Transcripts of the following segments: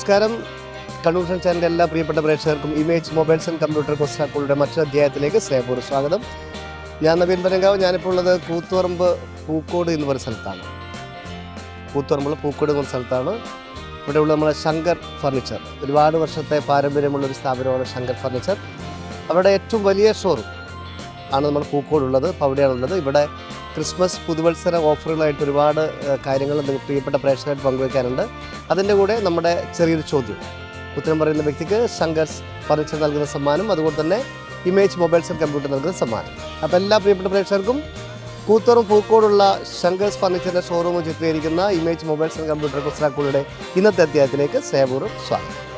നമസ്കാരം. ഫ്രണ്ട് ചാനലിന്റെ എല്ലാ പ്രിയപ്പെട്ട പ്രേക്ഷകർക്കും ഇമേജ് മൊബൈൽസ് ആൻഡ് കമ്പ്യൂട്ടർ കോസ്റ്റാക്കളുടെ മറ്റൊരു അധ്യായത്തിലേക്ക് സ്നേഹപൂർവം സ്വാഗതം. ഞാൻ നവീൻ പരങ്കാവ് ഞാനിപ്പോൾ ഉള്ളത് കൂത്തുപറമ്പ് പൂക്കോട് എന്ന് പറയുന്ന സ്ഥലത്താണ്. കൂത്തുപറമ്പുള്ള പൂക്കോട് എന്ന സ്ഥലത്താണ്. ഇവിടെയുള്ള നമ്മുടെ ശങ്കർ ഫർണിച്ചർ. ഒരുപാട് വർഷത്തെ പാരമ്പര്യമുള്ള ഒരു സ്ഥാപനമാണ് ശങ്കർ ഫർണിച്ചർ. അവിടെ ഏറ്റവും വലിയ ഷോറൂം ആണ് നമ്മൾ പൂക്കോടുള്ളത്. അപ്പോൾ ഇവിടെ ക്രിസ്മസ് പുതുവത്സര ഓഫറുകളായിട്ട് ഒരുപാട് കാര്യങ്ങൾ പ്രിയപ്പെട്ട പ്രേക്ഷകരായിട്ട് പങ്കുവയ്ക്കാനുണ്ട് അതിന്റെ കൂടെ നമ്മുടെ ചെറിയൊരു ചോദ്യം. ഉത്തരം പറയുന്ന വ്യക്തിക്ക് ശങ്കർസ് ഫർണിച്ചർ നൽകുന്ന സമ്മാനം അതുപോലെ തന്നെ ഇമേജ് മൊബൈൽസ് ആൻഡ് കമ്പ്യൂട്ടർ നൽകുന്ന സമ്മാനം. അപ്പോൾ എല്ലാ പ്രിയപ്പെട്ട പ്രേക്ഷകർക്കും കൂത്തോറും പൂക്കോടുള്ള ശങ്കേഴ്സ് ഫർണിച്ചറിന്റെ ഷോറൂമിൽ ചിത്രീകരിക്കുന്ന ഇമേജ് മൊബൈൽസ് ആൻഡ് കമ്പ്യൂട്ടർ കുസ്രാക്കൂളിയുടെ ഇന്നത്തെ അധ്യായത്തിലേക്ക് സേവൂറും സ്വാഗതം.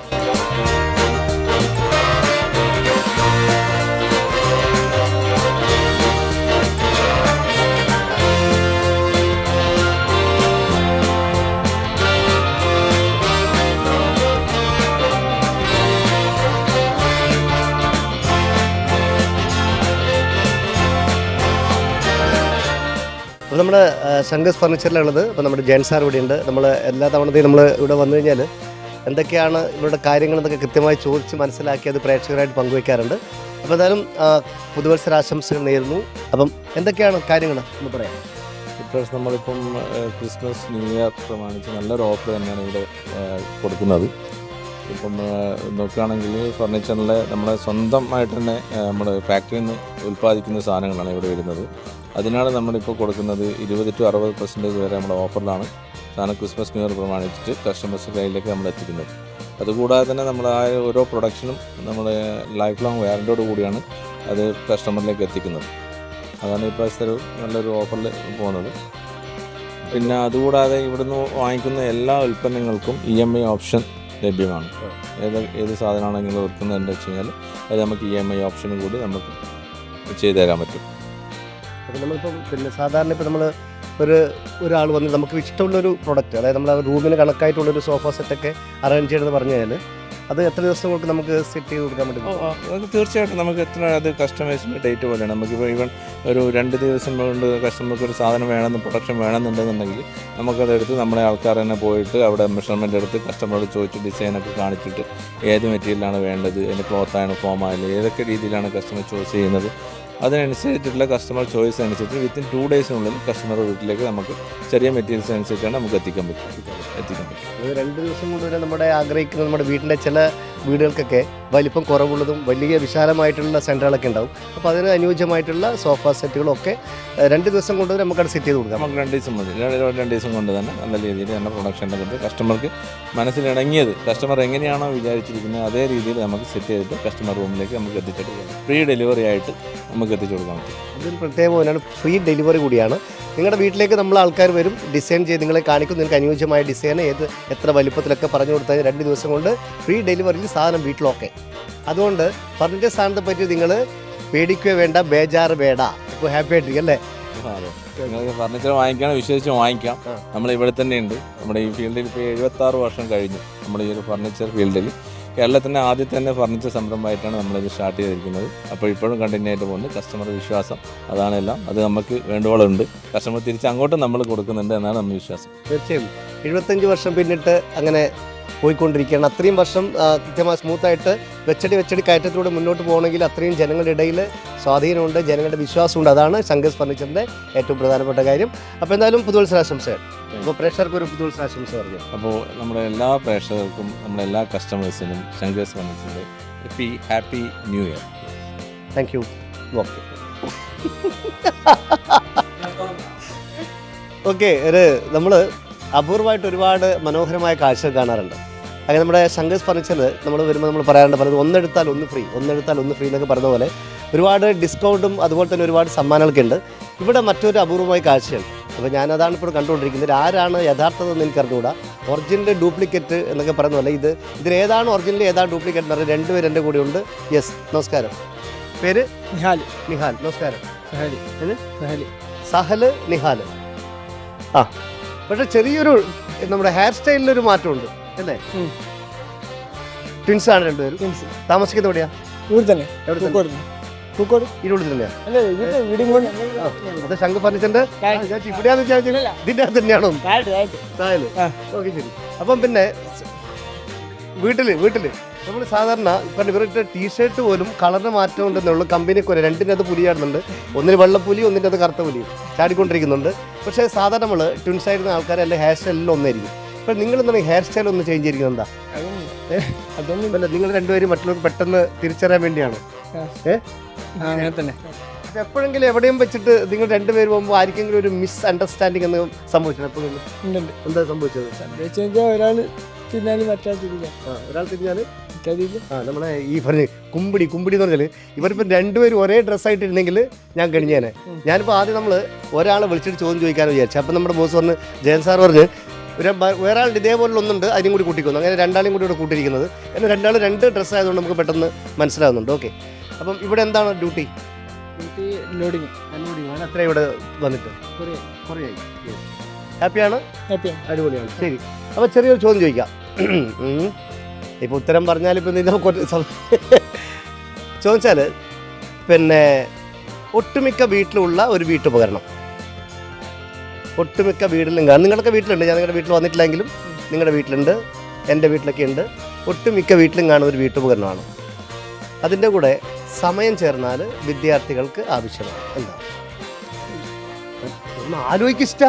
അപ്പോൾ നമ്മുടെ ശങ്കേഴ്സ് ഫർണിച്ചറിലുള്ളത് അപ്പോൾ നമ്മുടെ ജയൻ സാർ ഇവിടെ ഉണ്ട് നമ്മൾ എല്ലാ തവണത്തെയും നമ്മൾ ഇവിടെ വന്നു കഴിഞ്ഞാൽ എന്തൊക്കെയാണ് ഇവരുടെ കാര്യങ്ങൾ എന്നൊക്കെ കൃത്യമായി ചോദിച്ച് മനസ്സിലാക്കി അത് പ്രേക്ഷകരായിട്ട് പങ്കുവയ്ക്കാറുണ്ട് അപ്പോൾ എന്തായാലും പുതുവത്സരാശംസകൾ നേരുന്നു. അപ്പം എന്തൊക്കെയാണ് കാര്യങ്ങൾ എന്ന് പറയാം. ഇപ്രാവശ്യം നമ്മളിപ്പം ക്രിസ്മസ് ന്യൂ ഇയർ പ്രമാണിച്ച് നല്ലൊരു ഓഫർ തന്നെയാണ് ഇവിടെ കൊടുക്കുന്നത്. ഇപ്പം നോക്കുകയാണെങ്കിൽ ഫർണിച്ചറിലെ നമ്മുടെ സ്വന്തമായിട്ട് തന്നെ നമ്മുടെ ഫാക്ടറിയിൽ നിന്ന് ഉൽപ്പാദിക്കുന്ന സാധനങ്ങളാണ് ഇവിടെ വരുന്നത്. അതിനാണ് നമ്മളിപ്പോൾ കൊടുക്കുന്നത് ഇരുപത് ടു അറുപത് പെർസെന്റേജ് വരെ നമ്മുടെ ഓഫറിലാണ്. സാധനം ക്രിസ്മസ് ന്യൂ ഇയർ പ്രമാണിച്ചിട്ട് കസ്റ്റമേഴ്സ് കയ്യിലേക്ക് നമ്മൾ എത്തിക്കുന്നത്. അതുകൂടാതെ തന്നെ നമ്മൾ ആ ഓരോ പ്രൊഡക്ഷനും നമ്മൾ ലൈഫ് ലോങ് വാറന്റിയോട് കൂടിയാണ് അത് കസ്റ്റമറിലേക്ക് എത്തിക്കുന്നത്. അതാണ് ഇപ്രാവശ്യത്തെ ഒരു നല്ലൊരു ഓഫറിൽ പോകുന്നത്. പിന്നെ അതുകൂടാതെ ഇവിടുന്ന് വാങ്ങിക്കുന്ന എല്ലാ ഉൽപ്പന്നങ്ങൾക്കും ഇ എം ഐ ഓപ്ഷൻ ലഭ്യമാണ്. ഏത് ഏത് സാധനമാണെങ്കിലും വിൽക്കുന്നത് എന്താ വെച്ച് കഴിഞ്ഞാൽ അത് നമുക്ക് ഇ എം ഐ ഓപ്ഷനും കൂടി നമുക്ക് ചെയ്തു തരാൻ പറ്റും. അപ്പോൾ നമ്മളിപ്പം പിന്നെ സാധാരണ ഇപ്പോൾ നമ്മൾ ഒരു ഒരാൾ വന്ന് നമുക്ക് ഇഷ്ടമുള്ളൊരു പ്രൊഡക്റ്റ് അതായത് നമ്മൾ റൂമിന് കണക്കായിട്ടുള്ളൊരു സോഫ സെറ്റൊക്കെ അറേഞ്ച് ചെയ്യണമെന്ന് പറഞ്ഞു കഴിഞ്ഞാൽ അത് എത്ര ദിവസം കൊണ്ട് നമുക്ക് സെറ്റ് ചെയ്ത് കൊടുക്കാൻ പറ്റും? തീർച്ചയായിട്ടും നമുക്ക് എത്ര അത് കസ്റ്റമേഴ്സിന്റെ ഡേറ്റ് പോലെയാണ്. നമുക്കിപ്പോൾ ഈവൻ ഒരു രണ്ട് ദിവസം കൊണ്ട് കസ്റ്റമർക്ക് ഒരു സാധനം വേണമെന്ന് പ്രൊഡക്ഷൻ വേണമെന്നുണ്ടെന്നുണ്ടെങ്കിൽ നമുക്കത് എടുത്ത് നമ്മുടെ ആൾക്കാർ തന്നെ പോയിട്ട് അവിടെ മെഷർമെന്റ് എടുത്ത് കസ്റ്റമറോട് ചോദിച്ച് ഡിസൈനൊക്കെ കാണിച്ചിട്ട് ഏത് മെറ്റീരിയലാണ് വേണ്ടത് അതിന്റെ ക്ലോത്താണ് ഫോമായാലും ഏതൊക്കെ രീതിയിലാണ് കസ്റ്റമർ ചൂസ് ചെയ്യുന്നത് അതിനനുസരിച്ചിട്ടുള്ള കസ്റ്റമർ ചോയ്സ് അനുസരിച്ച് വിത്തിൻ ടു ഡേയ്സിനുള്ളിൽ കസ്റ്റമർ വീട്ടിലേക്ക് നമുക്ക് ചെറിയ മെറ്റീരിയൽസ് അനുസരിച്ചാണ് നമുക്ക് എത്തിക്കാൻ പറ്റും. എത്തിക്കാൻ പറ്റും. രണ്ട് ദിവസം കൊണ്ട് തന്നെ നമ്മുടെ ആഗ്രഹിക്കുന്ന നമ്മുടെ വീടിന്റെ ചില വീടുകൾക്കൊക്കെ വലിപ്പം കുറവുള്ളതും വലിയ വിശാലമായിട്ടുള്ള സെന്ററുകളൊക്കെ ഉണ്ടാവും. അപ്പോൾ അതിന് അനുയോജ്യമായിട്ടുള്ള സോഫ സെറ്റുകളൊക്കെ രണ്ട് ദിവസം കൊണ്ട് നമുക്കത് സെറ്റ് ചെയ്ത് കൊടുക്കാം. നമുക്ക് രണ്ട് ദിവസം മതി. രണ്ട് ദിവസം കൊണ്ട് തന്നെ നല്ല രീതിയിൽ തന്നെ പ്രൊഡക്ഷന്റെ കൊണ്ട് കസ്റ്റമർക്ക് മനസ്സിലിണങ്ങിയത് കസ്റ്റമർ എങ്ങനെയാണോ വിചാരിച്ചിരിക്കുന്നത് അതേ രീതിയിൽ നമുക്ക് സെറ്റ് ചെയ്തിട്ട് കസ്റ്റമർ റൂമിലേക്ക് നമുക്ക് എത്തിച്ചെടുക്കാം ഫ്രീ ഡെലിവറി ആയിട്ട് നമുക്ക് എത്തിച്ചു കൊടുക്കാൻ പറ്റും അതൊരു പ്രത്യേക പോലെയാണ്. ഫ്രീ ഡെലിവറി കൂടിയാണ്. നിങ്ങളുടെ വീട്ടിലേക്ക് നമ്മൾ ആൾക്കാർ വരും ഡിസൈൻ ചെയ്ത് നിങ്ങളെ കാണിക്കും. നിങ്ങൾക്ക് അനുയോജ്യമായ ഡിസൈൻ ഏത് എത്ര വലിപ്പത്തിലൊക്കെ പറഞ്ഞു കൊടുത്താൽ രണ്ട് ദിവസം കൊണ്ട് ഫ്രീ ഡെലിവറിയിൽ സാധനം വീട്ടിലൊക്കെ. അതുകൊണ്ട് ഫർണിച്ചർ സാധനത്തെ പറ്റി നിങ്ങൾ പേടിക്കുകയോ വേണ്ട ബേജാറ് വേണ്ട. ഇപ്പോൾ ഹാപ്പി ആയിട്ടിരിക്കും അല്ലേ? നിങ്ങൾക്ക് ഫർണിച്ചർ വാങ്ങിക്കണം വിശ്വസിച്ച് വാങ്ങിക്കാം. നമ്മൾ ഇവിടെ തന്നെ ഉണ്ട് നമ്മുടെ ഈ ഫീൽഡിൽ ഇപ്പോൾ എഴുപത്താറ് വർഷം കഴിഞ്ഞു. നമ്മുടെ ഈ ഒരു ഫർണിച്ചർ ഫീൽഡിൽ കേരളത്തിന്റെ ആദ്യത്തെ തന്നെ ഫർണിച്ചർ സംരംഭമായിട്ടാണ് നമ്മളിത് സ്റ്റാർട്ട് ചെയ്തിരിക്കുന്നത്. അപ്പോൾ ഇപ്പോഴും കണ്ടിന്യൂ ആയിട്ട് പോകുന്നത് കസ്റ്റമർ വിശ്വാസം അതാണ് എല്ലാം. അത് നമുക്ക് വേണ്ടുവോളം ഉണ്ട് കസ്റ്റമർ തിരിച്ച് അങ്ങോട്ടും നമ്മൾ കൊടുക്കുന്നുണ്ട് എന്നാണ് നമ്മുടെ വിശ്വാസം. തീർച്ചയായും. എഴുപത്തഞ്ച് വർഷം പിന്നിട്ട് അങ്ങനെ പോയിക്കൊണ്ടിരിക്കുകയാണ്. അത്രയും വർഷം കൃത്യമായി സ്മൂത്തായിട്ട് വെച്ചടി വെച്ചടി കയറ്റത്തിലൂടെ മുന്നോട്ട് പോകണമെങ്കിൽ അത്രയും ജനങ്ങളുടെ ഇടയിൽ സ്വാധീനമുണ്ട് ജനങ്ങളുടെ വിശ്വാസമുണ്ട്. അതാണ് ശങ്കസ് ഫർണിച്ചറിന്റെ ഏറ്റവും പ്രധാനപ്പെട്ട കാര്യം. അപ്പോൾ എന്തായാലും പുതുവത്സരാശംസകൾ. അപ്പോൾ പ്രേക്ഷകർക്ക് ഒരു പുതുവത്സരാശംസ പറഞ്ഞു. അപ്പോൾ നമ്മുടെ എല്ലാ പ്രേക്ഷകർക്കും നമ്മുടെ എല്ലാ കസ്റ്റമേഴ്സിനും Shankers ഫർണിച്ചറിന്റെ happy happy new year. Thank you okay. Okay ഒരു നമ്മൾ അപൂർവമായിട്ട് ഒരുപാട് മനോഹരമായ കാഴ്ചകൾ കാണാറുണ്ട്. അങ്ങനെ നമ്മുടെ ശങ്കേഴ്സ് ഫർണിച്ചറിൽ നമ്മൾ വരുമ്പോൾ നമ്മൾ പറയാറുണ്ട് പലത് ഒന്നെടുത്താൽ ഒന്ന് ഫ്രീ ഒന്നെടുത്താൽ ഒന്ന് ഫ്രീ എന്നൊക്കെ പറഞ്ഞ പോലെ ഒരുപാട് ഡിസ്കൗണ്ടും അതുപോലെ തന്നെ ഒരുപാട് സമ്മാനങ്ങളൊക്കെ ഉണ്ട്. ഇവിടെ മറ്റൊരു അപൂർവമായ കാഴ്ചയാണ്. അപ്പോൾ ഞാനതാണ് ഇപ്പോൾ കണ്ടുകൊണ്ടിരിക്കുന്നത്. ആരാണ്? യഥാർത്ഥത എന്ന് എനിക്ക് അറിഞ്ഞുകൂടാ. ഒറിജിനൽ ഡ്യൂപ്ലിക്കേറ്റ് എന്നൊക്കെ പറയുന്ന പോലെ ഇത് ഏതാണ് ഒറിജിനൽ ഏതാണ് ഡ്യൂപ്ലിക്കേറ്റ് എന്ന് പറഞ്ഞാൽ രണ്ടുപേരും എന്റെ കൂടെ ഉണ്ട്. യെസ് നമസ്കാരം. പേര്? നിഹാൽ. നിഹാൽ നമസ്കാരം? സഹലി. സഹൽ. നിഹാൽ ആ പക്ഷേ ചെറിയൊരു നമ്മുടെ ഹെയർ സ്റ്റൈലിലൊരു മാറ്റമുണ്ട്. അല്ലേ. ട്വിൻസ് ആണ് രണ്ടുപേരും. ട്വിൻസ് താമസിക്കുന്നത് എവിടെയാ? ഇവിടെ തന്നെ എവിടെ തന്നെ? പൂക്കോട് ഇരുപത് തന്നെയാ ഫർണിച്ചറിന്റെ? ഇവിടെയാന്ന് വിചാരിച്ചു ഇല്ല. ഇതിന്റെ അകത്ത് തന്നെയാണോ താഴത്ത് താഴത്ത് താഴെ ഓക്കെ ശരി. അപ്പം പിന്നെ വീട്ടിൽ വീട്ടിൽ. നമ്മൾ സാധാരണ ഇവരുടെ ടീഷർട്ട് പോലും കളറിന് മാറ്റം ഉണ്ടെന്നുള്ള കമ്പനിക്ക് ഒരു രണ്ടിന്റെ അത് പുലി ചാടുന്നുണ്ട് ഒന്നിന് വെള്ളപ്പുലി ഒന്നിന്റെ അത് കറുത്ത പുലി ചാടിക്കൊണ്ടിരിക്കുന്നുണ്ട്. പക്ഷേ സാധാരണ നമ്മൾ ട്വിൻസ് ആയിരുന്ന ആൾക്കാരെ അല്ലെങ്കിൽ ഹെയർ സ്റ്റൈൽ എല്ലാം ഒന്നായിരിക്കും. അപ്പം നിങ്ങൾ എന്താണ് ഹെയർ സ്റ്റൈൽ ഒന്ന് ചേഞ്ച് ചെയ്തിരിക്കുന്നത്? എന്താ? അതൊന്നും അല്ല നിങ്ങൾ രണ്ടുപേരും മറ്റുള്ളവർക്ക് പെട്ടെന്ന് തിരിച്ചറിയാൻ വേണ്ടിയാണ്. ഏഹ് അങ്ങനെ തന്നെ. അപ്പൊ എപ്പോഴെങ്കിലും എവിടെയും വെച്ചിട്ട് നിങ്ങൾ രണ്ടുപേരും പോകുമ്പോൾ ആർക്കെങ്കിലും ഒരു മിസ് അണ്ടർസ്റ്റാൻഡിങ് എന്ന് സംഭവിച്ചത് എപ്പോഴും ഉണ്ട് ഉണ്ട്. എന്താ സംഭവിച്ചത്? ഒരാൾ മറ്റാൾ ആ ഒരാൾ തിരിഞ്ഞാൽ ആ നമ്മളെ ഈ പറഞ്ഞ് കുമ്പിടി കുമ്പിടി എന്ന് പറഞ്ഞാൽ ഇവരിപ്പം രണ്ടുപേരും ഒരേ ഡ്രസ്സായിട്ടിരുന്നെങ്കിൽ ഞാൻ കഴിഞ്ഞേനെ ഞാനിപ്പോൾ ആദ്യം നമ്മൾ ഒരാളെ വിളിച്ചിട്ട് ചോദ്യം ചോദിക്കാൻ വിചാരിച്ചു. അപ്പം നമ്മുടെ ബോസ് പറഞ്ഞ് ജയൻ സാർ പറഞ്ഞ് വേറെ ആളുടെ ഇതേപോലെ ഒന്നുണ്ട് അതിനും കൂടി കൂട്ടിക്കുന്നു. അങ്ങനെ രണ്ടാളും കൂടി ഇവിടെ കൂട്ടിയിരിക്കുന്നത്. എന്നാൽ രണ്ടാൾ രണ്ട് ഡ്രസ്സ് ആയതുകൊണ്ട് നമുക്ക് പെട്ടെന്ന് മനസ്സിലാകുന്നുണ്ട് ഓക്കെ. അപ്പം ഇവിടെ എന്താണ് ഡ്യൂട്ടി? Duty loading. എത്ര ഇവിടെ വന്നിട്ട്. ഹാപ്പിയാണ് അടിപൊളിയാണ്. ശരി. അപ്പോൾ ചെറിയൊരു ചോദ്യം ചോദിക്കാം. ഇപ്പോൾ ഇപ്പൊ ഉത്തരം പറഞ്ഞാൽ ഇപ്പം സം- ചോദിച്ചാൽ പിന്നെ ഒട്ടുമിക്ക വീട്ടിലുള്ള ഒരു വീട്ടുപകരണം. ഒട്ടുമിക്ക വീട്ടിലും കാണും നിങ്ങളൊക്കെ വീട്ടിലുണ്ട്. ഞാൻ നിങ്ങളുടെ വീട്ടിൽ വന്നിട്ടില്ലെങ്കിലും നിങ്ങളുടെ വീട്ടിലുണ്ട്. എന്റെ വീട്ടിലൊക്കെ ഉണ്ട്. ഒട്ടുമിക്ക വീട്ടിലും കാണുന്ന ഒരു വീട്ടുപകരണമാണ്. അതിന്റെ കൂടെ സമയം ചേർന്നാൽ വിദ്യാർത്ഥികൾക്ക് ആവശ്യമാണ്. എന്താ? ഒന്ന് ആലോചിക്കിഷ്ട.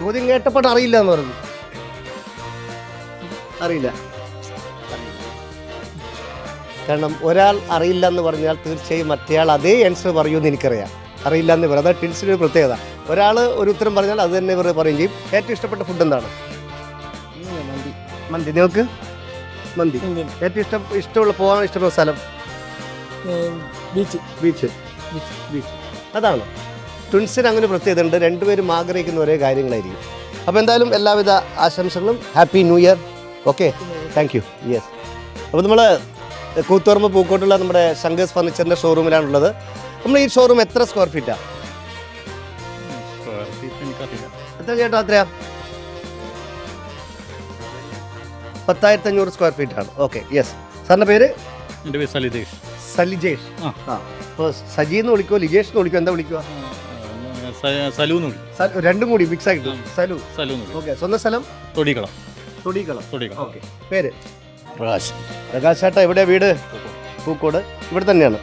ചോദ്യം കേട്ടപ്പോൾ അറിയില്ല എന്ന് പറഞ്ഞു. അറിയില്ല. കാരണം ഒരാൾ അറിയില്ല എന്ന് പറഞ്ഞാൽ തീർച്ചയായും മറ്റേയാൾ അതേ ആൻസർ പറയുമെന്ന് എനിക്കറിയാം. അറിയില്ല എന്ന് പറയുന്നത് ഒരു പ്രത്യേകത. ഒരാൾ ഒരു ഉത്തരം പറഞ്ഞാൽ അത് തന്നെ ഇവർ പറയും ചെയ്യും. ഏറ്റവും ഇഷ്ടപ്പെട്ട ഫുഡ് എന്താണ്? മന്തി. മന്തി. നിങ്ങൾക്ക്? മന്തി. ഏറ്റവും ഇഷ്ടം ഇഷ്ടമുള്ള പോകാൻ ഇഷ്ടമുള്ള സ്ഥലം? ബീച്ച്. ബീച്ച്. ബീച്ച്. അതാണ്. ട്വിൻസിന് അങ്ങനെ പ്രത്യേകത ഉണ്ട്. രണ്ടുപേരും ആഗ്രഹിക്കുന്ന ഒരേ കാര്യങ്ങളായിരിക്കും. അപ്പോൾ എന്തായാലും എല്ലാവിധ ആശംസകളും. Happy new year okay thank you yes അപ്പോൾ നമ്മൾ കൂത്തുറമ്പ് പൂക്കോട്ടുള്ള നമ്മുടെ ശങ്കേഴ്സ് ഫർണിച്ചറിന്റെ ഷോറൂമിലാണുള്ളത് നമ്മൾ ഈ ഷോറൂം എത്ര സ്ക്വയർ ഫീറ്റാണ് എത്ര ചേട്ടാ എത്രയാ പത്തായിരത്തി അഞ്ഞൂറ് സ്ക്വയർ ഫീറ്റ് ആണ്. ഓക്കെ യെസ് സാറിന്റെ പേര്? എന്റെ പേര് സലിതേഷ് സലിജേഷ്. ആ. ആ. അപ്പോൾ സജി എന്ന് വിളിക്കുമോ ലിജേഷ് എന്ന് വിളിക്കുമോ എന്താ വിളിക്കുക സലു എന്ന് വിളിക്കും. രണ്ടും കൂടി മിക്സ് ആയിട്ട് സലു. സലു എന്ന് വിളിക്കും. ഓക്കെ സ്വന്തം സ്ഥലം? തൊടിക്കളം. തൊടിക്കളം. തൊടിക്കളം. ഓക്കെ പേര്? പ്രകാശ്. പ്രകാശ് ചേട്ടാ എവിടെയാ വീട്? പൂക്കോട്. ഇവിടെ തന്നെയാണ്.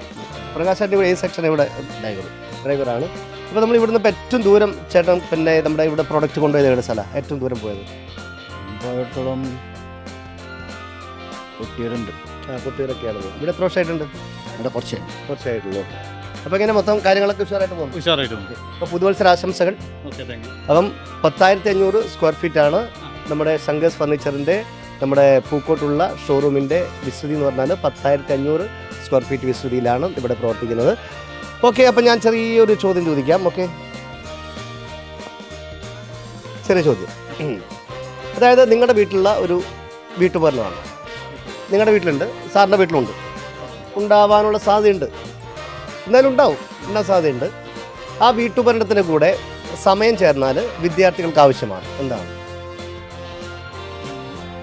പ്രകാശ് ചേട്ടൻ ഇവിടെ ഏത് സെക്ഷൻ ഇവിടെ ഡ്രൈവർ ഡ്രൈവറാണ് അപ്പോൾ നമ്മൾ ഇവിടുന്ന് ഇപ്പോൾ ഏറ്റവും ദൂരം ചേട്ടൻ പിന്നെ നമ്മുടെ ഇവിടെ പ്രോഡക്റ്റ് കൊണ്ടുപോയത് എവിടെ സ്ഥലമാണ് ഏറ്റവും ദൂരം പോയത്. പോയടത്തോളം കുട്ടികളുണ്ട് ആ കുട്ടികളൊക്കെയാണ് ഇവിടെ എത്ര വർഷമായിട്ടുണ്ട്? ഇവിടെ കുറച്ച് കുറച്ചായിട്ടുള്ളൂ അപ്പോൾ ഇങ്ങനെ മൊത്തം കാര്യങ്ങളൊക്കെ ഉഷാറായിട്ട് പോകും ഉഷാറായിട്ട് അപ്പോൾ പുതുവത്സര ആശംസകൾ അപ്പം പത്തായിരത്തി അഞ്ഞൂറ് സ്ക്വയർ ഫീറ്റ് ആണ് നമ്മുടെ ശങ്കേഴ്സ് ഫർണിച്ചറിന്റെ നമ്മുടെ പൂക്കോട്ടുള്ള ഷോറൂമിന്റെ വിസ്തൃതി എന്ന് പറഞ്ഞാൽ പത്തായിരത്തി അഞ്ഞൂറ് സ്ക്വയർ ഫീറ്റ് വിസ്തൃതിയിലാണ് ഇവിടെ പ്രവർത്തിക്കുന്നത്. ഓക്കെ അപ്പം ഞാൻ ചെറിയൊരു ചോദ്യം ചോദിക്കാം ഓക്കെ? ചെറിയ ചോദ്യം. അതായത് നിങ്ങളുടെ വീട്ടിലുള്ള ഒരു വീട്ടുപകരണമാണ്. നിങ്ങളുടെ വീട്ടിലുണ്ട് സാറിന്റെ വീട്ടിലുണ്ട്. ഉണ്ടാവാനുള്ള സാധ്യതയുണ്ട്. എന്നാലും ഉണ്ടാവും ഉണ്ടാ സാധ്യതയുണ്ട്. ആ വീട്ടുപകരണത്തിന്റെ കൂടെ സമയം ചേർന്നാൽ വിദ്യാർത്ഥികൾക്ക് ആവശ്യമാണ്. എന്താണ്?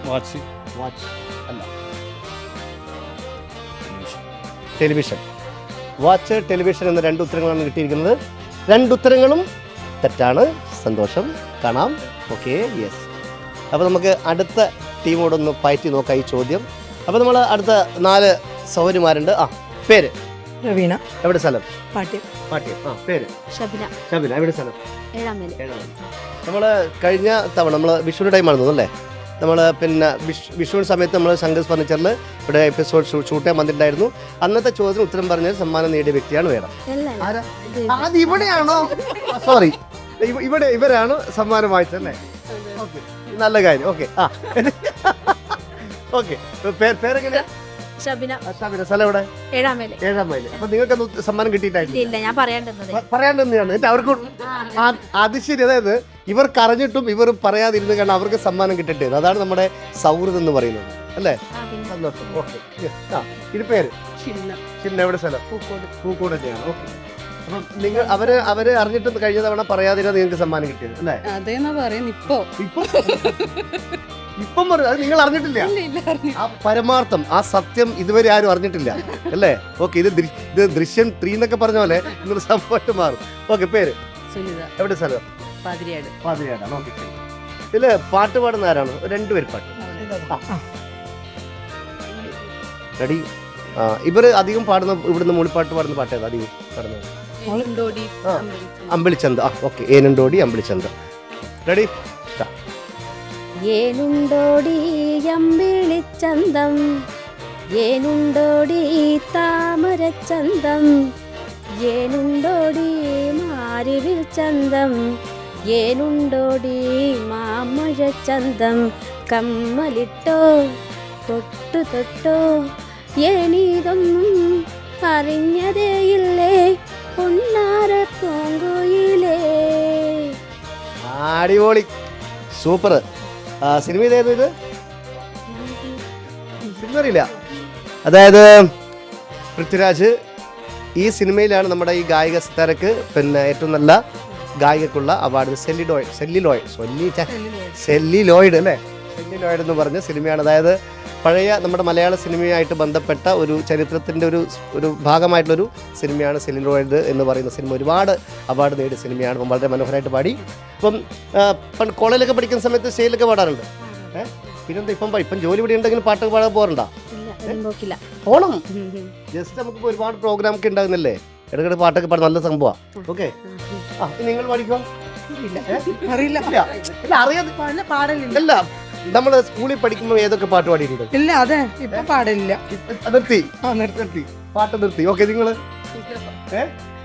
വാച്ച്. വാച്ച് അല്ല. ടെലിവിഷൻ. വാച്ച് ടെലിവിഷൻ എന്ന രണ്ട് ഉത്തരങ്ങളാണ് കിട്ടിയിരിക്കുന്നത്. രണ്ട് ഉത്തരങ്ങളും തെറ്റാണ്. സന്തോഷം. കാണാം. ഓക്കെ യെസ് അപ്പോൾ നമുക്ക് അടുത്ത ടീമോടൊന്ന് പയറ്റി നോക്കാം ഈ ചോദ്യം. അപ്പോൾ നമ്മൾ അടുത്ത നാല് സൗകര്യമാരുണ്ട് ആ പേര്? രവീണ എവിടെ സ്ഥലം? പാട്യം. പാട്യം. ആ പേര്? ഷബിന. ഷബിന എവിടെ സ്ഥലം? ഏഴാം നമ്മൾ കഴിഞ്ഞ തവണ നമ്മൾ വിഷുവിന്റെ ടൈമാണ് തോന്നുന്നു അല്ലേ? നമ്മൾ പിന്നെ വിഷ് വിഷുവിന് സമയത്ത് നമ്മൾ ശങ്കർ ഫർണിച്ചറിൽ ഇവിടെ എപ്പിസോഡ് ഷൂട്ട് ചെയ്യാൻ വന്നിട്ടുണ്ടായിരുന്നു. അന്നത്തെ ചോദ്യത്തിന് ഉത്തരം പറഞ്ഞ സമ്മാനം നേടിയ വ്യക്തിയാണ് വേറെ? അത് ഇവിടെയാണോ? സോറി ഇവിടെ ഇവരാണ് സമ്മാനം വായിച്ചത് അല്ലേ ഓക്കെ നല്ല കാര്യം. ഓക്കെ ആ. ഓക്കെ പേരെങ്ങനെയാ? ഷബിന. ഷാബിന സ്ഥലം എവിടെ? ഏഴാം മേൽ. ഏഴാം മൈൽ. അപ്പൊ നിങ്ങൾക്ക് സമ്മാനം ഇല്ല ഞാൻ പറയാണ്ടിരുന്നത് പറയാണ്ടെന്നാണ് എന്നിട്ട് അവർക്ക് ആ- അത്. ശരി. അതായത് ഇവർ കരഞ്ഞിട്ടും ഇവർ പറയാതിരുന്നു കാരണം അവർക്ക് സമ്മാനം കിട്ടട്ടെ അതാണ് നമ്മുടെ സൗഹൃദം എന്ന് പറയുന്നത്. അല്ലേ? ആ, പിന്നെ. സന്തോഷം. ഓക്കെ. ആ ഇത് പേര്? ഷിന്ന എവിടെ സ്ഥലം? പൂക്കോട്. പൂക്കോട് തന്നെയാണ്. ഓക്കെ. അപ്പം നിങ്ങൾ അവർ അവർ അറിഞ്ഞിട്ട് കഴിഞ്ഞ തവണ പറയാതിരുന്ന നിങ്ങൾക്ക് സമ്മാനം കിട്ടിയത് അല്ലേ? അതേന്നാ പറയുന്നത് ഇപ്പോ. ഇപ്പം? ഇപ്പം പറഞ്ഞു അത് നിങ്ങൾ അറിഞ്ഞിട്ടില്ല. ആ പരമാർത്ഥം ആ സത്യം ഇതുവരെ ആരും അറിഞ്ഞിട്ടില്ല. അല്ലേ? ഓക്കെ ഇത് ഇത് ദൃശ്യം ത്രീ എന്നൊക്കെ പറഞ്ഞ പോലെ ഇന്നൊരു സംഭവമായിട്ട് മാറും. ഓക്കെ പേര്? എവിടെ സ്ഥലം? പാതിരിയാട്. പാതിരിയാടാണ്. ഓക്കെ ഇതിൽ പാട്ട് പാടുന്ന ആരാണ്? രണ്ടുപേര് പാട്ട്. റെഡി? ആ ഇവർ അധികം പാടുന്ന ഇവിടുന്ന് മൂളിപ്പാട്ട് പാടുന്ന പാട്ട് ഏതാ അധികം പാടുന്നത്? അമ്പിളിച്ചന്ത ഓക്കെ ഏനുണ്ടോടി അമ്പിളിച്ചന്ത റെഡി? ഏനുണ്ടോടി അമ്പിളിച്ചന്തം ഏനുണ്ടോടി താമരച്ചന്തം? ഏനുണ്ടോടി മാരിവിൽ ചന്തം ഏനുണ്ടോടി മാമഴച്ചന്തം? കമ്മലിട്ടോ തൊട്ടു തൊട്ടോ ഏനീതൊന്നും അറിഞ്ഞതേയില്ലേ പൊന്നാര പൂങ്കുയിലേ. അടിപൊളി. സൂപ്പർ സിനിമ ഇതായിരുന്നു ഇത്? സിനിമ അറിയില്ല അതായത് പൃഥ്വിരാജ് ഈ സിനിമയിലാണ് നമ്മുടെ ഈ ഗായിക സിത്താരക്ക് പിന്നെ ഏറ്റവും നല്ല ഗായികക്കുള്ള അവാർഡ് സെല്ലിഡോയിഡ് സെല്ലിലോയിഡ് സൊല്ലി സെല്ലി സെല്ലിലോയിഡ് അല്ലേ? സെല്ലിലോയിഡ് എന്ന് പറഞ്ഞ സിനിമയാണ് അതായത് പഴയ നമ്മുടെ മലയാള സിനിമയായിട്ട് ബന്ധപ്പെട്ട ഒരു ചരിത്രത്തിന്റെ ഒരു ഒരു ഭാഗമായിട്ടുള്ളൊരു സിനിമയാണ് സെല്ലിലോയിഡ് എന്ന് പറയുന്ന സിനിമ ഒരുപാട് അവാർഡ് നേടിയ സിനിമയാണ്. വളരെ മനോഹരമായിട്ട് പാടി. ഇപ്പം പണ്ട് കോളേജിലൊക്കെ പഠിക്കുന്ന സമയത്ത് സ്റ്റേജിലൊക്കെ പാടാറുണ്ട്. ഏഹ് പിന്നെന്താ ഇപ്പം ഇപ്പം ജോലി ഇവിടെ ഉണ്ടെങ്കിലും പാട്ടൊക്കെ പാടാൻ പോകണ്ട പോണം. ജസ്റ്റ് നമുക്ക് ഒരുപാട് പ്രോഗ്രാം ഒക്കെ ഉണ്ടാകുന്നില്ലേ? ഇടയ്ക്കിടെ പാട്ടൊക്കെ പാടാൻ നല്ല സംഭവമാണ് ഓക്കെ. ആ നിങ്ങൾ പാടിക്കോ? അറിയില്ല. അറിയാതെ പാടില്ല പാടലില്ല നമ്മൾ സ്കൂളിൽ പഠിക്കുമ്പോൾ ഏതൊക്കെ പാട്ട് പാടിയിട്ടുണ്ട്? ഇല്ല അതെ. ഇപ്പൊ പാടില്ല. ഇപ്പൊ നിർത്തി. ആ നിർത്തി. നിർത്തി. പാട്ട് നിർത്തി. ഓക്കെ നിങ്ങൾ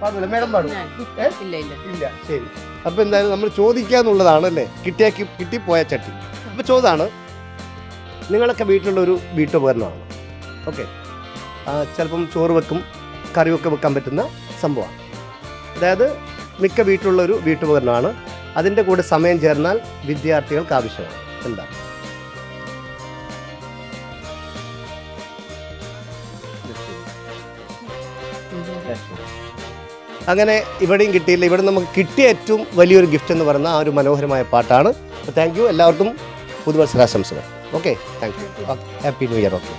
പാടില്ല മേഡം പാടും ഏ? ഇല്ല ഇല്ല. ഇല്ല ശരി. അപ്പൊ എന്തായാലും നമ്മൾ ചോദിക്കാന്നുള്ളതാണ് അല്ലേ? കിട്ടിയ കിട്ടിപ്പോയ ചട്ടി. അപ്പൊ ചോദ്യമാണ് നിങ്ങളൊക്കെ വീട്ടിലുള്ള ഒരു വീട്ടുപകരണമാണ്. ഓക്കെ. ചിലപ്പം ചോറ് വെക്കും കറിയൊക്കെ വെക്കാൻ പറ്റുന്ന സംഭവമാണ്. അതായത് മിക്ക വീട്ടിലുള്ള ഒരു വീട്ടുപകരണമാണ്. അതിന്റെ കൂടെ സമയം ചേർന്നാൽ വിദ്യാർത്ഥികൾക്ക് ആവശ്യമാണ്. എന്താ? അങ്ങനെ ഇവിടെയും കിട്ടിയില്ല. ഇവിടെ നമുക്ക് കിട്ടിയ ഏറ്റവും വലിയൊരു ഗിഫ്റ്റ് എന്ന് പറയുന്ന ആ ഒരു മനോഹരമായ പാട്ടാണ്. അപ്പോൾ താങ്ക് യു എല്ലാവർക്കും പുതുവത്സരാശംസകൾ. Okay thank you happy new year okay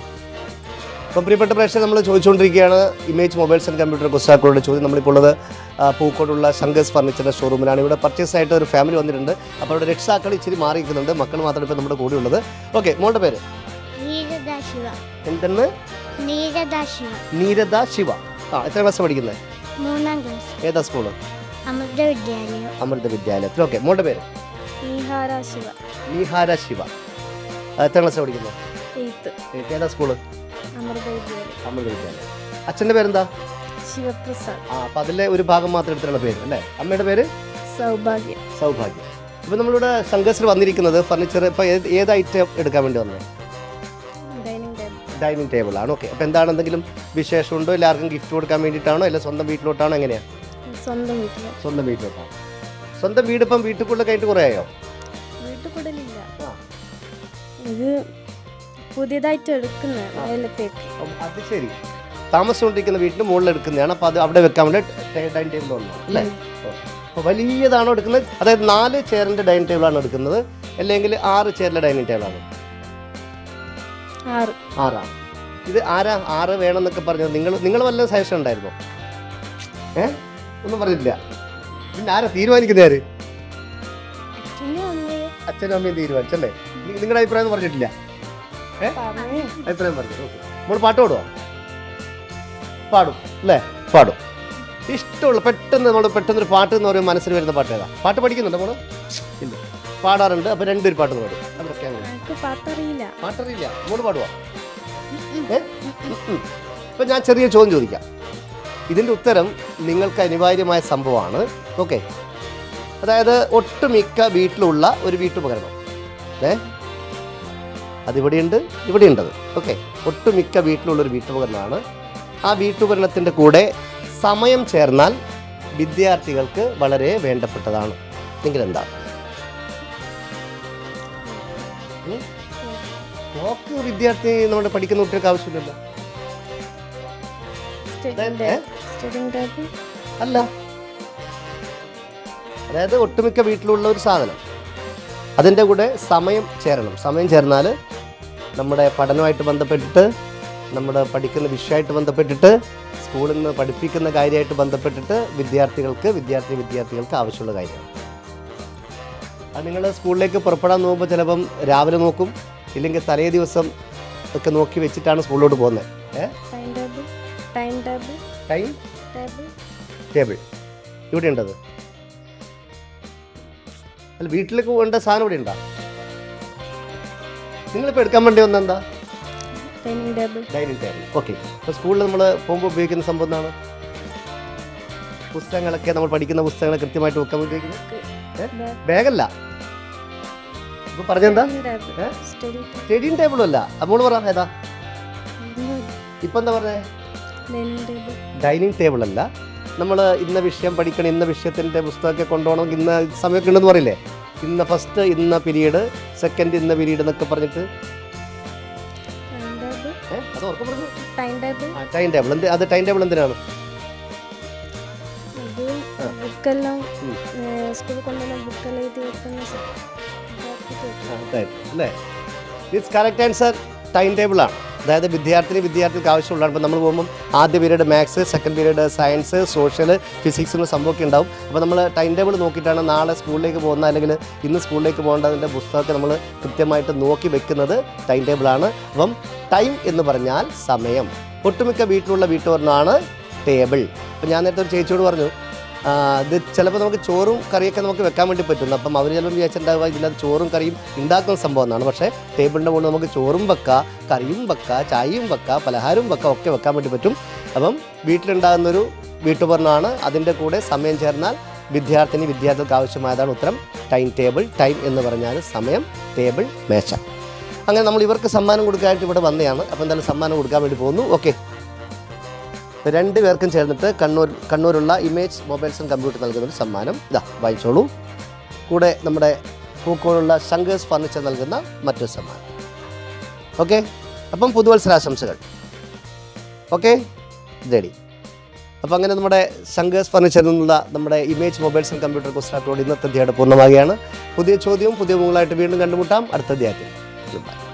അപ്പം പ്രിയപ്പെട്ട പ്രേക്ഷകർ നമ്മൾ ചോദിച്ചുകൊണ്ടിരിക്കുകയാണ് ഇമേജ് മൊബൈൽസ് ആൻഡ് കമ്പ്യൂട്ടർ കുസ്താക്കളുടെ ചോദ്യം. നമ്മളിപ്പോൾ ഉള്ളത് പൂക്കോടുള്ള ശങ്കസ് ഫർണിച്ചറിന്റെ ഷോറൂമിലാണ് ഇവിടെ പർച്ചേസ് ആയിട്ട് ഒരു ഫാമിലി വന്നിട്ടുണ്ട്. അപ്പോൾ അവിടെ രക്ഷാക്കൾ ഇച്ചിരി മാറിയിരിക്കുന്നുണ്ട്. മക്കൾ മാത്രമേ ഇപ്പോൾ നമ്മുടെ കൂടെ ഉള്ളത്. ഓക്കെ മോളുടെ പേര്? നീരദ ശിവ. എന്തെന്ന്? നീരദാ ശിവ. നീരദ ശിവ. ആ എത്ര ക്ലാസ് പഠിക്കുന്നത് മൂന്നാം ക്ലാസ്. ഏതാ സ്കൂൾ? അമൃത വിദ്യാലയം അമൃത വിദ്യാലയത്തിൽ ഓക്കെ മോളുടെ പേര്? നീഹാര ശിവ. നീഹാര ശിവ. എത്ര ക്ലാസ് പഠിക്കുന്നു ഏതാ സ്കൂൾ? അമൃത വിദ്യാലയം അമൃത വിദ്യാലയം അച്ഛന്റെ പേരെന്താ? ശിവപ്രസാദ്. ആ അപ്പൊ അതിലെ ഒരു ഭാഗം മാത്രം എടുത്തിട്ടുള്ള പേര് അല്ലേ? അമ്മയുടെ പേര്? സൗഭാഗ്യ. സൗഭാഗ്യം. ഇപ്പൊ നമ്മളിവിടെ സംഘർഷിൽ വന്നിരിക്കുന്നത് ഫർണിച്ചർ ഇപ്പൊ ഏത് ഐറ്റം എടുക്കാൻ വേണ്ടി വന്നത്? ഡൈനിങ് ആണ്. ഓക്കെ. അപ്പോൾ എന്താണ് എന്തെങ്കിലും വിശേഷമുണ്ടോ? എല്ലാവർക്കും ഗിഫ്റ്റ് കൊടുക്കാൻ വേണ്ടിയിട്ടാണോ? അല്ല സ്വന്തം വീട്ടിലോട്ടാണോ? എങ്ങനെയാണ് സ്വന്തം വീട്ടിൽ സ്വന്തം വീട്ടിലോട്ടാണ്? സ്വന്തം വീട് ഇപ്പം വീട്ടിൽ കഴിഞ്ഞിട്ട് കുറേ ആയോ? വീട്ടിൽ കൂടലില്ല ആ. ഇത് പുതിയതായിട്ട് എടുക്കുന്ന അത് ശരി. താമസിച്ചുകൊണ്ടിരിക്കുന്ന വീട്ടിന് മുകളിൽ എടുക്കുന്നതാണ്. അപ്പോൾ അത് അവിടെ വെക്കാൻ വേണ്ടി ഡൈനിങ് ടേബിൾ വന്നു. അല്ലേ? അപ്പോൾ വലിയതാണോ എടുക്കുന്നത്? അതായത് നാല് ചെയറിന്റെ ഡൈനിങ് ടേബിളാണ് എടുക്കുന്നത്. അല്ലെങ്കിൽ ആറ് ചെയറിന്റെ ഡൈനിങ് ടേബിളാണ്? ആറ്. ഇത് ആരാ? ആറ് വേണമെന്നൊക്കെ പറഞ്ഞത് നിങ്ങൾ നിങ്ങൾ വല്ല സജഷൻ ഉണ്ടായിരുന്നോ? ഏ? ഒന്നും പറഞ്ഞിട്ടില്ല. പിന്നെ ആരാ തീരുമാനിക്കുന്ന ആര്? അച്ഛനും അമ്മയും. തീരുമാനിച്ചല്ലേ? നിങ്ങളുടെ അഭിപ്രായം പറഞ്ഞിട്ടില്ല. പറഞ്ഞു. അഭിപ്രായം പറഞ്ഞു. ഓക്കെ. നമ്മൾ പാട്ട് പാടുമോ പാടും അല്ലേ? പാടും. ഇഷ്ടമുള്ള പെട്ടെന്ന് നമ്മൾ പെട്ടെന്ന് ഒരു പാട്ട് എന്ന് പറയുമ്പോൾ മനസ്സിൽ വരുന്ന പാട്ട് ഏതാ? പാട്ട് പഠിക്കുന്നുണ്ടോ നമ്മൾ ഇല്ല. പാടാറുണ്ട് അപ്പോൾ രണ്ടൊരു പാട്ട് പാടും. അതൊക്കെ അങ്ങനെ. പാട്ടറിയില്ല പാട്ടറിയില്ല നമ്മൾ പാടുവാ. ഏ? ഉം, ഉം. ഇപ്പൊ ഞാൻ ചെറിയ ചോദ്യം ചോദിക്കാം. ഇതിന്റെ ഉത്തരം നിങ്ങൾക്ക് അനിവാര്യമായ സംഭവമാണ്. ഓക്കെ. അതായത് ഒട്ടുമിക്ക വീട്ടിലുള്ള ഒരു വീട്ടുപകരണം. ഏ? അതിവിടെയുണ്ട് ഇവിടെയുണ്ടത് ഓക്കെ. ഒട്ടുമിക്ക വീട്ടിലുള്ള ഒരു വീട്ടുപകരണമാണ്. ആ വീട്ടുപകരണത്തിന്റെ കൂടെ സമയം ചേർന്നാൽ വിദ്യാർത്ഥികൾക്ക് വളരെ വേണ്ടപ്പെട്ടതാണ്. എങ്കിൽ എന്താണ് ക്ലോക്ക് വിദ്യാർത്ഥി നമ്മുടെ പഠിക്കുന്ന കുട്ടികൾക്ക് ആവശ്യമില്ലല്ലോ. ഏ? അല്ല. അതായത് ഒട്ടുമിക്ക വീട്ടിലുള്ള ഒരു സാധനം. അതിന്റെ കൂടെ സമയം ചേരണം. സമയം ചേർന്നാൽ നമ്മുടെ പഠനമായിട്ട് ബന്ധപ്പെട്ടിട്ട് നമ്മുടെ പഠിക്കുന്ന വിഷയമായിട്ട് ബന്ധപ്പെട്ടിട്ട് സ്കൂളിൽ നിന്ന് പഠിപ്പിക്കുന്ന കാര്യമായിട്ട് ബന്ധപ്പെട്ടിട്ട് വിദ്യാർത്ഥികൾക്ക് വിദ്യാർത്ഥി വിദ്യാർത്ഥികൾക്ക് ആവശ്യമുള്ള കാര്യമാണ്. അത് നിങ്ങൾ സ്കൂളിലേക്ക് പുറപ്പെടാൻ നോക്കുമ്പോൾ ചിലപ്പം രാവിലെ നോക്കും ഇല്ലെങ്കിൽ തലേ ദിവസം ഒക്കെ നോക്കി വെച്ചിട്ടാണ് സ്കൂളിലോട്ട് പോകുന്നത്? ടൈം ടേബിൾ ഇവിടെ ഉണ്ടത് അല്ല വീട്ടിലേക്ക് വേണ്ട സാധനം ഇവിടെ ഉണ്ടോ നിങ്ങളിപ്പോൾ എടുക്കാൻ വേണ്ടി വന്നെന്താ dining table dining table okay അപ്പോൾ സ്കൂളിൽ നമ്മൾ പോകുമ്പോൾ ഉപയോഗിക്കുന്ന സംഭവം എന്താണ്? പുസ്തകങ്ങളൊക്കെ നമ്മൾ പഠിക്കുന്ന പുസ്തകങ്ങളെ കൃത്യമായിട്ട് വെക്കാൻ ഉപയോഗിക്കുന്നത്? ബാഗല്ല? ഇപ്പോൾ പറഞ്ഞെന്താ? സ്റ്റഡിങ് ടേബിൾ അല്ല. അപ്പോൾ പറ ഏതാ? ഇപ്പൊ എന്താ പറഞ്ഞേ? ഡൈനിങ് ടേബിൾ അല്ല. നമ്മൾ ഇന്ന വിഷയം പഠിക്കണം ഇന്ന വിഷയത്തിന്റെ പുസ്തകമൊക്കെ കൊണ്ടുപോകണമെങ്കിൽ ഇന്ന സമയമൊക്കെ ഉണ്ടെന്ന് പറയില്ലേ? ഇന്ന ഫസ്റ്റ് ഇന്ന പീരീഡ് സെക്കൻഡ് ഇന്ന പീരീഡ് എന്നൊക്കെ പറഞ്ഞിട്ട്? ടൈം ടേബിൾ എന്ത് അത് ടൈം ടേബിൾ എന്തിനാണ് ബുക്കെല്ലാം. സ്കൂളിൽ കൊണ്ടുവന്ന ബുക്കെല്ലാം എഴുതി വെക്കുന്ന. അല്ലേ ഇറ്റ്സ് കറക്റ്റ് ആൻസർ ടൈം ടേബിളാണ് അതായത് വിദ്യാർത്ഥിനി വിദ്യാർത്ഥികൾക്ക് ആവശ്യമുള്ളതാണ്. ഇപ്പോൾ നമ്മൾ പോകുമ്പം ആദ്യ period maths second period science social physics എന്ന സംഭവമൊക്കെ ഉണ്ടാവും. അപ്പോൾ നമ്മൾ ടൈം ടേബിൾ നോക്കിയിട്ടാണ് നാളെ സ്കൂളിലേക്ക് പോകുന്ന അല്ലെങ്കിൽ ഇന്ന് സ്കൂളിലേക്ക് പോകേണ്ടതിന്റെ പുസ്തകമൊക്കെ നമ്മൾ കൃത്യമായിട്ട് നോക്കി വെക്കുന്നത് ടൈം ടേബിളാണ് അപ്പം ടൈം എന്ന് പറഞ്ഞാൽ സമയം. ഒട്ടുമിക്ക വീട്ടിലുള്ള വീട്ടുപറഞ്ഞാണ് ടേബിൾ അപ്പോൾ ഞാൻ നേരത്തെ ഒരു ചേച്ചിയോട് പറഞ്ഞു ഇത് ചിലപ്പോൾ നമുക്ക് ചോറും കറിയൊക്കെ നമുക്ക് വെക്കാൻ വേണ്ടി പറ്റുന്നു അപ്പം അവർ ചിലപ്പോൾ വിചാരിച്ചിട്ടുണ്ടാവുക ഇതിനകത്ത് ചോറും കറിയും ഉണ്ടാക്കുന്ന സംഭവം എന്നാണ്. പക്ഷേ ടേബിളിന്റെ മുകളിൽ നമുക്ക് ചോറും വെക്കാം കറിയും വെക്കാം ചായയും വെക്കാം പലഹാരവും വെക്കാം ഒക്കെ വെക്കാൻ വേണ്ടി പറ്റും. അപ്പം വീട്ടിലുണ്ടാകുന്നൊരു വീട്ടുപകരണമാണ്. അതിന്റെ കൂടെ സമയം ചേർന്നാൽ വിദ്യാർത്ഥിനി വിദ്യാർത്ഥികൾക്ക് ആവശ്യമായതാണ് ഉത്തരം. ടൈം ടേബിൾ ടൈം എന്ന് പറഞ്ഞാൽ സമയം ടേബിൾ മേശ. അങ്ങനെ നമ്മൾ ഇവർക്ക് സമ്മാനം കൊടുക്കാനായിട്ട് ഇവിടെ വന്നതാണ്. അപ്പോൾ എന്തായാലും സമ്മാനം കൊടുക്കാൻ വേണ്ടി പോകുന്നു. ഓക്കെ. രണ്ട് പേർക്കും ചേർന്നിട്ട് കണ്ണൂർ കണ്ണൂരുള്ള ഇമേജ് മൊബൈൽസ് ആൻഡ് കമ്പ്യൂട്ടർ നൽകുന്ന ഒരു സമ്മാനം. ഇതാ വായിച്ചോളൂ. കൂടെ നമ്മുടെ പൂക്കോടുള്ള ശങ്കേഴ്സ് ഫർണിച്ചർ നൽകുന്ന മറ്റൊരു സമ്മാനം. ഓക്കെ? അപ്പം പുതുവത്സരാശംസകൾ. ഓക്കെ? റെഡി. അപ്പോൾ അങ്ങനെ നമ്മുടെ ശങ്കേഴ്സ് ഫർണിച്ചറിൽ നിന്നുള്ള നമ്മുടെ ഇമേജ് മൊബൈൽസ് ആൻഡ് കമ്പ്യൂട്ടർ ക്വസ്റ്റാക്കളോട് ഇന്നത്തെ അധ്യായം പൂർണമാകുകയാണ് പുതിയ ചോദ്യവും പുതിയ മുകളായിട്ട് വീണ്ടും കണ്ടുമുട്ടാം. അടുത്ത അധ്യായത്തിൽ. Goodbye.